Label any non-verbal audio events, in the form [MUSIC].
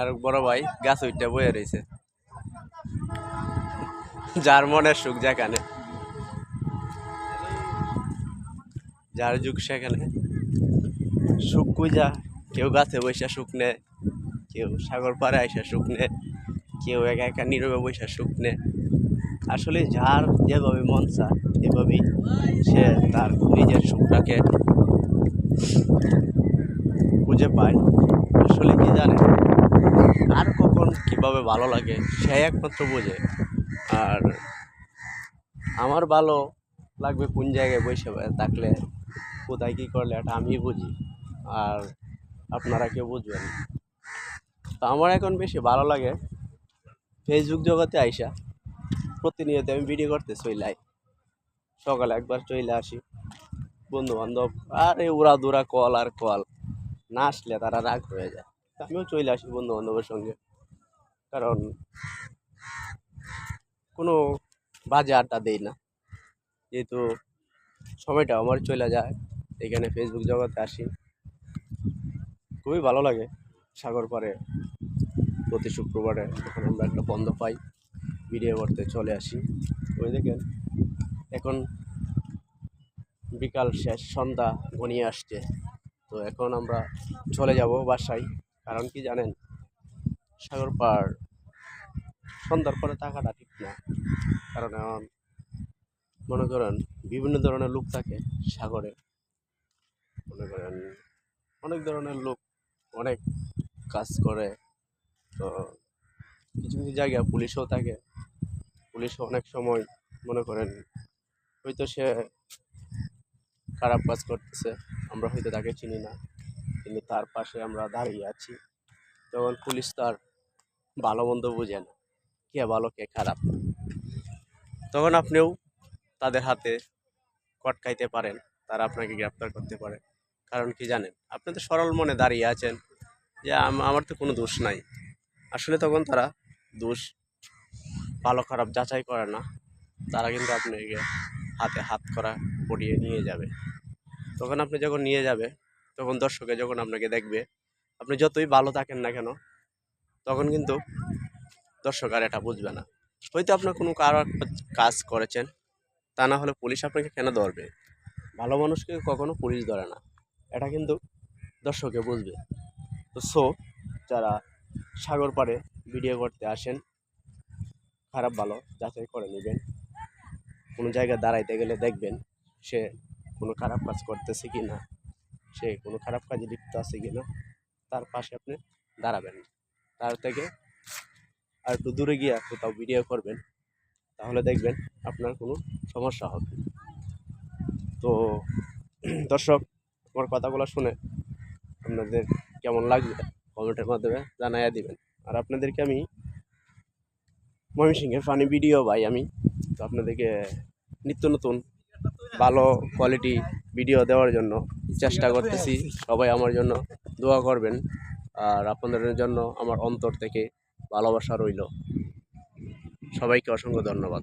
আর বড় ভাই গাছ উইটা বয়ে রয়েছে। যার মনের সুখ যেখানে। যার যুগ সেখানে। সুখ কুইজা কেউ গাছে বৈশা সুখ নেয়, কেউ সাগর পাড়ে আইসা সুখ নেয়, কেউ একা একা নীরবে বৈশা সুখ নেয়। আসলে যার যেভাবে মন চায়, এভাবেই সে তার নিজের সুখটাকে পায় আসলে কি জানে? আর কখন কীভাবে ভালো লাগে, সে একমাত্র বোঝে। আর আমার ভালো লাগবে কোন জায়গায় বসে থাকলে, কোথায় কী করলে, এটা আমি বুঝি। আর আপনারা কেউ বুঝবেন। তো আমার এখন বেশি ভালো লাগে ফেসবুক জগতে আইসা। প্রতিনিয়ত আমি ভিডিও করতে চইলাই সকালে একবার চলে আসি। বন্ধু বান্ধব আর এই উড়া দুরা কল আর কল। না আসলে তারা রাগ হয়ে যায়। আমিও চলে আসি বন্ধু বান্ধবের সঙ্গে। কারণ কোনো বাজে আড্ডা দেই না। যেহেতু সময়টা আমার চলে যায়, এখানে ফেসবুক জগতে আসি। খুবই ভালো লাগে সাগর পাড়ে। প্রতি শুক্রবারে যখন আমরা একটা বন্ধ পাই, ভিডিও করতে চলে আসি। ওই দেখেন, এখন বিকাল শেষ, সন্ধ্যা ঘনিয়ে আসছে। তো এখন আমরা চলে যাব বাসায়। কারণ কি জানেন? সাগর পাড় সন্ধ্যার পরে থাকাটা ঠিক না। কারণ মনে করেন বিভিন্ন ধরনের লোক থাকে সাগরে। মনে করেন অনেক ধরনের লোক অনেক কাজ করে। তো কিছু কিছু জায়গায় পুলিশও থাকে। পুলিশও অনেক সময় মনে করেন হয়তো সে খারাপ কাজ করতেছে। আমরা হয়তো তাকে চিনি না, কিন্তু তার পাশে আমরা দাঁড়িয়ে আছি। তখন পুলিশ তার ভালো মন্দ বুঝে না, কে ভালো, কে খারাপ। তখন আপনিও তাদের হাতে কটকাইতে পারেন, তারা আপনাকে গ্রেপ্তার করতে পারে। কারণ কি জানেন, আপনি তো সরল মনে দাঁড়িয়ে আছেন যে আম- আমার তো কোনো দোষ নাই। আসলে তখন তারা দোষ ভালো, খারাপ যাচাই করে না, তারা কিন্তু আপনাকে হাতে হাত করা পড়িয়ে নিয়ে যাবে। তখন আপনি যখন নিয়ে যাবে, তখন দর্শকে যখন আপনাকে দেখবে, আপনি যতই ভালো থাকেন না কেন, তখন কিন্তু দর্শক আর এটা বুঝবে না। হয়তো আপনার কোনো কারও কাজ করেছেন, তা না হলে পুলিশ আপনাকে কেন ধরবে? ভালো মানুষকে কখনো পুলিশ ধরে না, এটা কিন্তু দর্শকে বুঝবে। তো সো যারা সাগর পাড়ে ভিডিও করতে আসেন, খারাপ ভালো যাচাই করে নেবেন, কোনো জায়গায় দাঁড়াইতে গেলে দেখবেন, সে কোনো খারাপ কাজ করতেছে কি না, সে কোনো খারাপ কাজে লিপ্ত আছে কি না, তার পাশে আপনি দাঁড়াবেন তার থেকে আর একটু দূরে গিয়ে কোথাও ভিডিও করবেন, তাহলে দেখবেন আপনার কোনো সমস্যা হবে। তো [CLEARS THROAT] দর্শক, আমার কথাগুলো শুনে আপনাদের কেমন লাগবে কমেন্টের মাধ্যমে জানাইয়া দিবেন আর আপনাদেরকে আমি ময়মনসিংহের ফানি ভিডিও ভাই আমি, তো আপনাদেরকে নিত্য নতুন ভালো কোয়ালিটি ভিডিও দেওয়ার জন্য চেষ্টা করতেছি। সবাই আমার জন্য দোয়া করবেন। আর আপনাদের জন্য আমার অন্তর থেকে ভালোবাসা রইল। সবাইকে অসংখ্য ধন্যবাদ।